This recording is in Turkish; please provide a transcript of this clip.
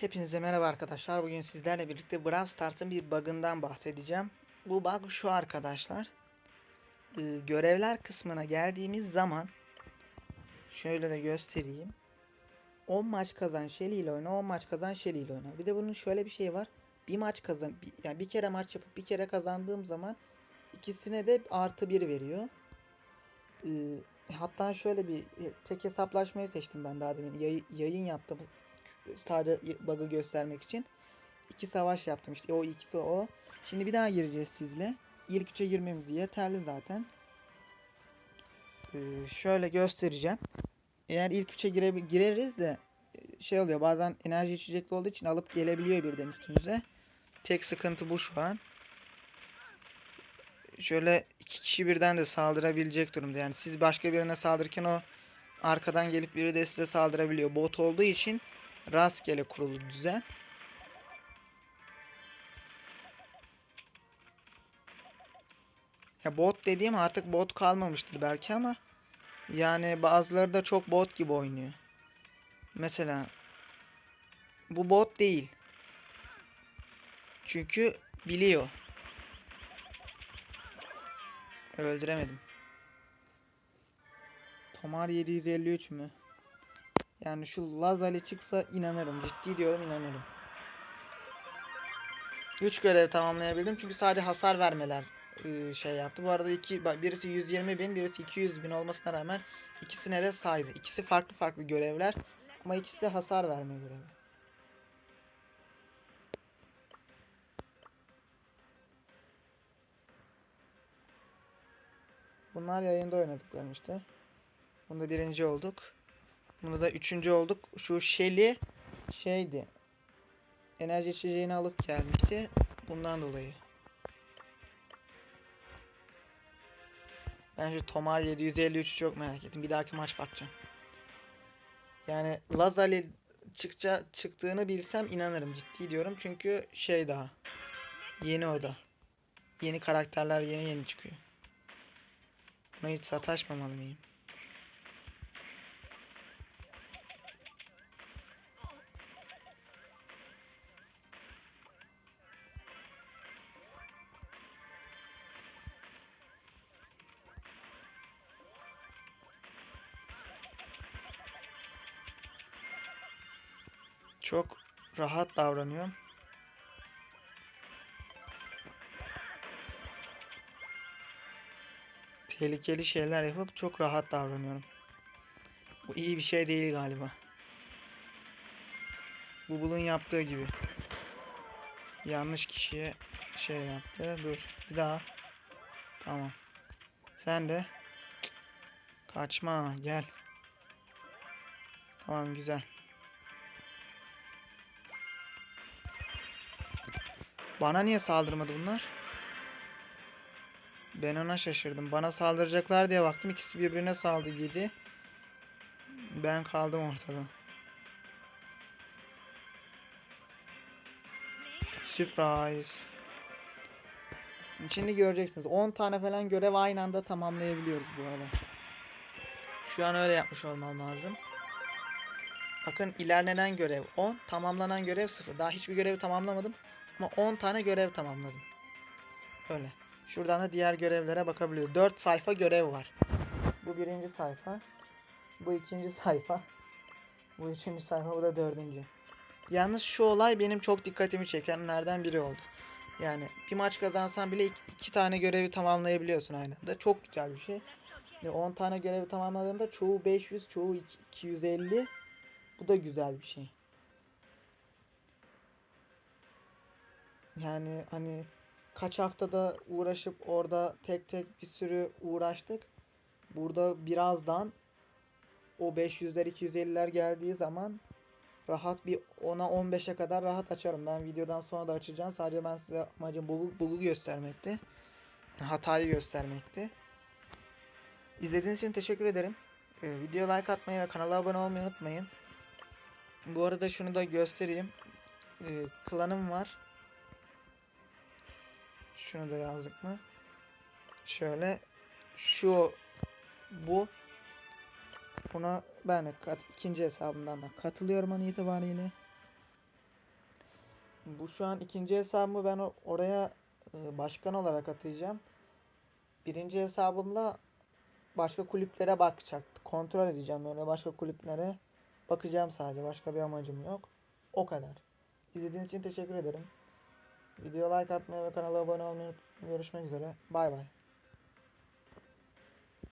Hepinize merhaba arkadaşlar. Bugün sizlerle birlikte Brawl Stars'ın bir bug'ından bahsedeceğim. Bu bug şu arkadaşlar. Ee, görevler kısmına geldiğimiz zaman şöyle de göstereyim. 10 maç kazan Shelly ile oyna, 10 maç kazan Shelly ile oyna. Bir de bunun şöyle bir şey var. Bir maç kazan, bir- yani bir kere maç yapıp bir kere kazandığım zaman ikisine de artı bir veriyor. Ee, hatta şöyle bir tek hesaplaşmayı seçtim ben daha demin. Yayı- yayın yaptım sadece bug'ı göstermek için. iki savaş yaptım işte o ikisi o. Şimdi bir daha gireceğiz sizle. İlk üçe girmemiz yeterli zaten. Ee, şöyle göstereceğim. Eğer ilk üçe gire, gireriz de e, şey oluyor bazen enerji içecekli olduğu için alıp gelebiliyor birden üstünüze. Tek sıkıntı bu şu an. Şöyle iki kişi birden de saldırabilecek durumda. Yani siz başka birine saldırırken o arkadan gelip biri de size saldırabiliyor. Bot olduğu için rastgele kurulu düzen. Ya bot dediğim artık bot kalmamıştır belki ama yani bazıları da çok bot gibi oynuyor. Mesela bu bot değil. Çünkü biliyor. Öldüremedim. Tomar 753 mü? Yani şu Lazali çıksa inanırım. Ciddi diyorum inanırım. 3 görev tamamlayabildim çünkü sadece hasar vermeler ıı, şey yaptı. Bu arada iki, birisi 120 bin, birisi 200 bin olmasına rağmen ikisine de saydı. İkisi farklı farklı görevler ama ikisi de hasar verme görevi. Bunlar yayında oynadıklarım işte. Bunda birinci olduk. Bunda da üçüncü olduk. Şu Shelly şeydi. Enerji içeceğini alıp gelmişti. Bundan dolayı. Ben şu Tomar 753'ü çok merak ettim. Bir dahaki maç bakacağım. Yani Lazali çıkça çıktığını bilsem inanırım. Ciddi diyorum. Çünkü şey daha. Yeni o da. Yeni karakterler yeni yeni çıkıyor. Buna hiç sataşmamalı mıyım? Çok rahat davranıyorum. Tehlikeli şeyler yapıp çok rahat davranıyorum. Bu iyi bir şey değil galiba. Bulun yaptığı gibi. Yanlış kişiye şey yaptı. Dur. Bir daha. Tamam. Sen de. Kaçma. Gel. Tamam güzel. Bana niye saldırmadı bunlar? Ben ona şaşırdım. Bana saldıracaklar diye baktım. İkisi birbirine saldı yedi. Ben kaldım ortada. Surprise. Şimdi göreceksiniz. 10 tane falan görev aynı anda tamamlayabiliyoruz bu arada. Şu an öyle yapmış olmam lazım. Bakın ilerlenen görev 10, tamamlanan görev 0. Daha hiçbir görevi tamamlamadım. Ama 10 tane görev tamamladım. Öyle. Şuradan da diğer görevlere bakabiliyoruz. 4 sayfa görev var. Bu birinci sayfa. Bu ikinci sayfa. Bu üçüncü sayfa. Bu da dördüncü. Yalnız şu olay benim çok dikkatimi çekenlerden biri oldu. Yani bir maç kazansan bile iki, iki tane görevi tamamlayabiliyorsun aynı anda. Çok güzel bir şey. Ve 10 tane görevi tamamladığımda çoğu 500, çoğu iki- 250. Bu da güzel bir şey. Yani hani kaç haftada uğraşıp orada tek tek bir sürü uğraştık. Burada birazdan o 500'ler 250'ler geldiği zaman rahat bir 10'a 15'e kadar rahat açarım. Ben videodan sonra da açacağım. Sadece ben size amacım bug'u, bug'u göstermekti. Yani hatayı göstermekti. İzlediğiniz için teşekkür ederim. Ee, video like atmayı ve kanala abone olmayı unutmayın. Bu arada şunu da göstereyim. Ee, klanım var. Şunu da yazdık mı? Şöyle şu bu buna ben kat, ikinci hesabımdan da katılıyorum an itibariyle. Bu şu an ikinci hesabımı ben oraya e, başkan olarak atayacağım. Birinci hesabımla başka kulüplere bakacak. Kontrol edeceğim öyle başka kulüplere. Bakacağım sadece. Başka bir amacım yok. O kadar. İzlediğiniz için teşekkür ederim. Video like atmayı ve kanala abone olmayı unutmayın. Görüşmek üzere. Bay bay.